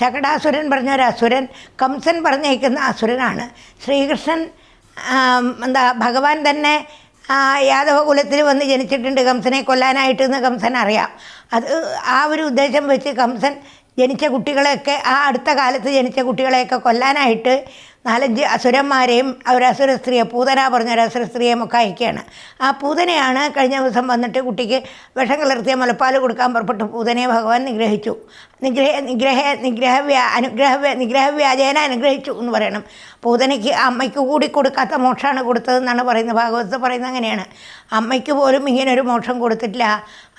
ശകടാസുരൻ പറഞ്ഞ ഒരു അസുരൻ കംസൻ പറഞ്ഞേക്കുന്ന അസുരനാണ്. ശ്രീകൃഷ്ണൻ എന്താ ഭഗവാൻ തന്നെ യാദവകുലത്തിൽ യാദവ കുലത്തിൽ വന്ന് ജനിച്ചിട്ടുണ്ട്. കംസനെ കൊല്ലാനായിട്ട് എന്ന് കംസൻ അറിയാം. അത് ആ ഒരു ഉദ്ദേശം വെച്ച് കംസൻ ജനിച്ച കുട്ടികളെയൊക്കെ ആ അടുത്ത കാലത്ത് ജനിച്ച കുട്ടികളെയൊക്കെ കൊല്ലാനായിട്ട് നാലഞ്ച് അസുരന്മാരെയും ഒരു അസുര സ്ത്രീയെ പൂതന പറഞ്ഞ ഒരു അസുര സ്ത്രീയെയും ഒക്കെ അയക്കുകയാണ്. ആ പൂതനയാണ് കഴിഞ്ഞ ദിവസം വന്നിട്ട് കുട്ടിക്ക് വിഷം കലർത്തിയ മുലപ്പാൽ കൊടുക്കാൻ പുറപ്പെട്ട് പൂതനയെ ഭഗവാൻ നിഗ്രഹിച്ചു. നിഗ്രഹ നിഗ്രഹ നിഗ്രഹ വ്യാ അനുഗ്രഹ വ്യ- നിഗ്രഹ വ്യാജേന അനുഗ്രഹിച്ചു എന്ന് പറയണം. പൂതനയ്ക്ക് അമ്മയ്ക്ക് കൂടി കൊടുക്കാത്ത മോക്ഷമാണ് കൊടുത്തതെന്നാണ് പറയുന്നത്. ഭാഗവതത്തിൽ പറയുന്നത് അങ്ങനെയാണ്. അമ്മയ്ക്ക് പോലും ഇങ്ങനെ ഒരു മോക്ഷം കൊടുത്തിട്ടില്ല.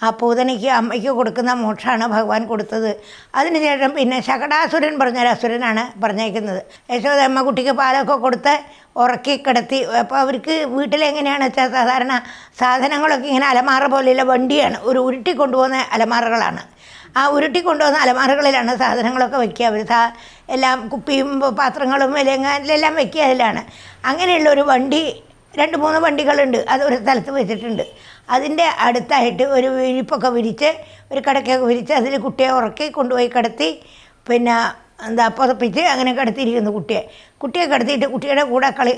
ആ പൂതനയ്ക്ക് അമ്മയ്ക്ക് കൊടുക്കുന്ന മോക്ഷമാണ് ഭഗവാൻ കൊടുത്തത്. അതിനുശേഷം പിന്നെ ശകടാസുരൻ പറഞ്ഞൊരു അസുരനാണ് പറഞ്ഞേക്കുന്നത്. യശോദമ്മ കുട്ടിക്ക് പാലൊക്കെ കൊടുത്ത് ഉറക്കി കിടത്തി. അപ്പോൾ അവർക്ക് വീട്ടിലെങ്ങനെയാണ് വെച്ചാൽ സാധാരണ സാധനങ്ങളൊക്കെ ഇങ്ങനെ അലമാറ പോലെയുള്ള വണ്ടിയാണ്. ഒരു ഉരുട്ടി കൊണ്ടുപോകുന്ന അലമാറകളാണ്. ആ ഉരുട്ടി കൊണ്ടുവന്ന അലമാറകളിലാണ് സാധനങ്ങളൊക്കെ വയ്ക്കുക. അവർ എല്ലാം കുപ്പിയും പാത്രങ്ങളും എല്ലാം എല്ലാം വെക്കുക അതിലാണ്. അങ്ങനെയുള്ള ഒരു വണ്ടി രണ്ട് മൂന്ന് വണ്ടികളുണ്ട് അത് ഒരു സ്ഥലത്ത് വെച്ചിട്ടുണ്ട്. അതിന്റെ അടുത്തായിട്ട് ഒരു വിരിപ്പൊക്കെ വിരിച്ച് ഒരു കിടക്കൊക്കെ വിരിച്ച് അതിൽ കുട്ടിയെ ഉറക്കി കൊണ്ടുപോയി കിടത്തി പിന്നെ എന്താ പുതപ്പിച്ച് അങ്ങനെ കടത്തിയിരിക്കുന്നു കുട്ടിയെ. കുട്ടിയെ കടത്തിയിട്ട് കുട്ടിയുടെ കൂടെ കളി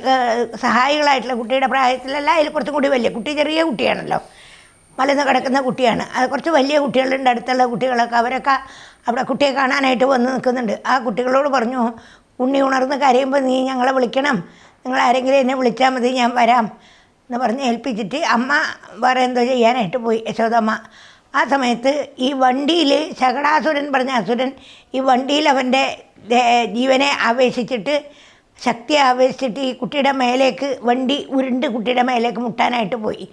സഹായികളായിട്ടുള്ള കുട്ടിയുടെ പ്രായത്തിലല്ല അതിൽ കുറച്ചും കൂടി വലിയ കുട്ടി ചെറിയ കുട്ടിയാണല്ലോ. മലന്ന് കിടക്കുന്ന കുട്ടിയാണ്. അത് കുറച്ച് വലിയ കുട്ടികളുണ്ട് അടുത്തുള്ള കുട്ടികളൊക്കെ അവരൊക്കെ അവിടെ കുട്ടിയെ കാണാനായിട്ട് വന്ന് നിൽക്കുന്നുണ്ട്. ആ കുട്ടികളോട് പറഞ്ഞു ഉണ്ണി ഉണർന്ന് കരയുമ്പോൾ നീ ഞങ്ങളെ വിളിക്കണം. നിങ്ങൾ ആരെങ്കിലും എന്നെ വിളിച്ചാൽ മതി ഞാൻ വരാം. എന്ന് പറഞ്ഞ് ഏൽപ്പിച്ചിട്ട് അമ്മ വേറെ എന്തോ ചെയ്യാനായിട്ട് പോയി യശോദമ്മ ആ സമയത്ത് ഈ വണ്ടിയിൽ ശകടാസുരൻ പറഞ്ഞ അസുരൻ ഈ വണ്ടിയിൽ അവന്റെ ജീവനെ ആവേശിച്ചിട്ട് ശക്തി ആവേശിച്ചിട്ട് ഈ കുട്ടിയുടെ മേലേക്ക് വണ്ടി ഉരുണ്ട് കുട്ടിയുടെ മേലേക്ക് മുട്ടാനായിട്ട് പോയി.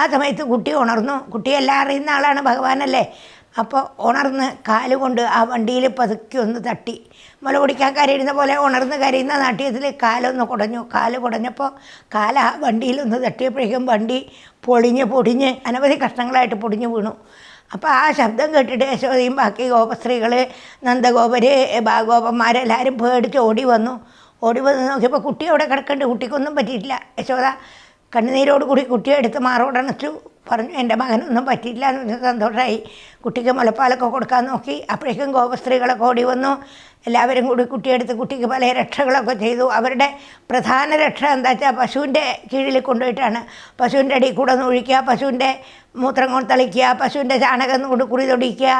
ആ സമയത്ത് കുട്ടി ഉണർന്നു. കുട്ടി എല്ലാം അറിയുന്ന ആളാണ് ഭഗവാനല്ലേ? അപ്പോൾ ഉണർന്ന് കാലുകൊണ്ട് ആ വണ്ടിയിൽ പതുക്കി ഒന്ന് തട്ടി. മുല കുടിക്കാൻ കരയുന്ന പോലെ ഉണർന്ന് കരയുന്ന നാട്യത്തിൽ കാലൊന്ന് കുടഞ്ഞു. കാൽ കുടഞ്ഞപ്പോൾ കാല ആ വണ്ടിയിലൊന്ന് തട്ടിയപ്പോഴേക്കും വണ്ടി പൊളിഞ്ഞ് പൊടിഞ്ഞ് അനവധി കഷ്ണങ്ങളായിട്ട് പൊടിഞ്ഞ് വീണു. അപ്പോൾ ആ ശബ്ദം കേട്ടിട്ട് യശോദയും ബാക്കി ഗോപസ്ത്രീകൾ നന്ദഗോപര് ഗോപന്മാരെല്ലാവരും പേടിച്ച് ഓടി വന്നു. ഓടി വന്ന് നോക്കിയപ്പോൾ കുട്ടി അവിടെ കിടക്കേണ്ടി. കുട്ടിക്കൊന്നും പറ്റിയിട്ടില്ല. യശോദ കണ്ണുനീരോട് കൂടി കുട്ടിയെ എടുത്ത് മാറോടണച്ചു. പറഞ്ഞു എന്റെ മകനൊന്നും പറ്റിയില്ല എന്ന് സന്തോഷമായി കുട്ടിക്ക് മുലപ്പാലൊക്കെ കൊടുക്കാൻ നോക്കി. അപ്പോഴേക്കും ഗോപസ്ത്രീകളൊക്കെ ഓടി വന്നു. എല്ലാവരും കൂടി കുട്ടിയെടുത്ത് കുട്ടിക്ക് പല രക്ഷകളൊക്കെ ചെയ്തു. അവരുടെ പ്രധാന രക്ഷ എന്താ വെച്ചാൽ പശുവിന്റെ കീഴിൽ കൊണ്ടുപോയിട്ടാണ്. പശുവിന്റെ അടിയിൽ കൂടെ ഒഴിക്കുക പശുവിന്റെ മൂത്രം കൊണ്ട് തളിക്കുക പശുവിന്റെ ചാണകം കൊണ്ട് കുറി തൊടിക്കുക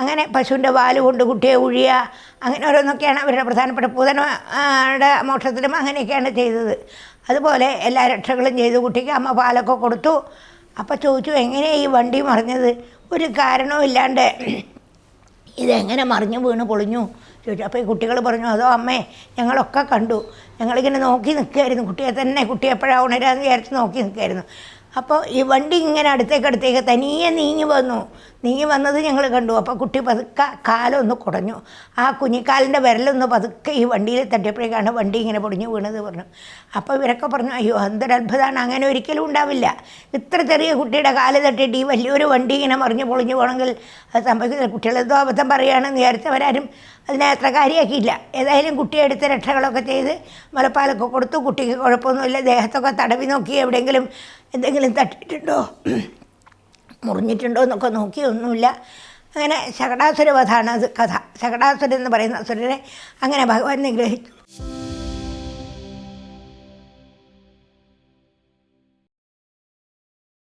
അങ്ങനെ പശുവിന്റെ വാൽ കൊണ്ട് കുട്ടിയെ ഒഴിയുക അങ്ങനെ ഓരോന്നൊക്കെയാണ് അവരുടെ പ്രധാനപ്പെട്ട പൂതനയുടെ മോക്ഷത്തിലും അങ്ങനെയൊക്കെയാണ് ചെയ്തത്. അതുപോലെ എല്ലാ രക്ഷകളും ചെയ്തു. കുട്ടിക്ക് അമ്മ പാലൊക്കെ കൊടുത്തു. അപ്പോൾ ചോദിച്ചു എങ്ങനെയാണ് ഈ വണ്ടി മറിഞ്ഞത്? ഒരു കാരണവും ഇല്ലാണ്ട് ഇതെങ്ങനെ മറിഞ്ഞു വീണ് പൊളിഞ്ഞു? ചോദിച്ചു. അപ്പോൾ ഈ കുട്ടികൾ പറഞ്ഞു അതോ അമ്മേ ഞങ്ങളൊക്കെ കണ്ടു. ഞങ്ങളിങ്ങനെ നോക്കി നിൽക്കുകയായിരുന്നു കുട്ടിയെ തന്നെ കുട്ടി എപ്പോഴാണ് ഉണരാന്ന് വിചാരിച്ച് നോക്കി നിൽക്കുകയായിരുന്നു അപ്പോൾ ഈ വണ്ടി ഇങ്ങനെ അടുത്തേക്ക് അടുത്തേക്ക് തനിയെ നീങ്ങി വന്നു. നീങ്ങി വന്നത് ഞങ്ങൾ കണ്ടു. അപ്പോൾ കുട്ടി പതുക്കെ കാലൊന്ന് കുടഞ്ഞു ആ കുഞ്ഞിക്കാലിന്റെ വിരലൊന്ന് പതുക്കെ ഈ വണ്ടിയിൽ തട്ടിയപ്പോഴേക്കാണ് വണ്ടി ഇങ്ങനെ പൊടിഞ്ഞു വീണത് പറഞ്ഞു. അപ്പോൾ ഇവരൊക്കെ പറഞ്ഞു അയ്യോ എന്തൊരു അത്ഭുതമാണ് അങ്ങനെ ഒരിക്കലും ഉണ്ടാവില്ല. ഇത്ര ചെറിയ കുട്ടിയുടെ കാൽ തട്ടിയിട്ട് ഈ വലിയൊരു വണ്ടി ഇങ്ങനെ മറിഞ്ഞു പൊളിഞ്ഞു പോകണമെങ്കിൽ അത് സംഭവിക്കുന്നില്ല കുട്ടികളെന്തോ അബദ്ധം പറയുകയാണെന്ന് വിചാരിച്ചവരാരും അതിനെ അത്ര കാര്യമാക്കിയില്ല ഏതായാലും കുട്ടിയെ എടുത്ത് രക്ഷകളൊക്കെ ചെയ്ത് മുലപ്പാലൊക്കെ കൊടുത്തു. കുട്ടിക്ക് കുഴപ്പമൊന്നുമില്ല. ദേഹത്തൊക്കെ തടവി നോക്കി. എവിടെയെങ്കിലും എന്തെങ്കിലും തട്ടിയിട്ടുണ്ടോ? മുറിഞ്ഞിട്ടുണ്ടോ എന്നൊക്കെ നോക്കി ഒന്നുമില്ല. അങ്ങനെ ശകടാസുരവധാണ് അത് കഥ. ശകടാസുരൻ എന്ന് പറയുന്ന അസുരനെ അങ്ങനെ ഭഗവാൻ നിഗ്രഹിച്ചു.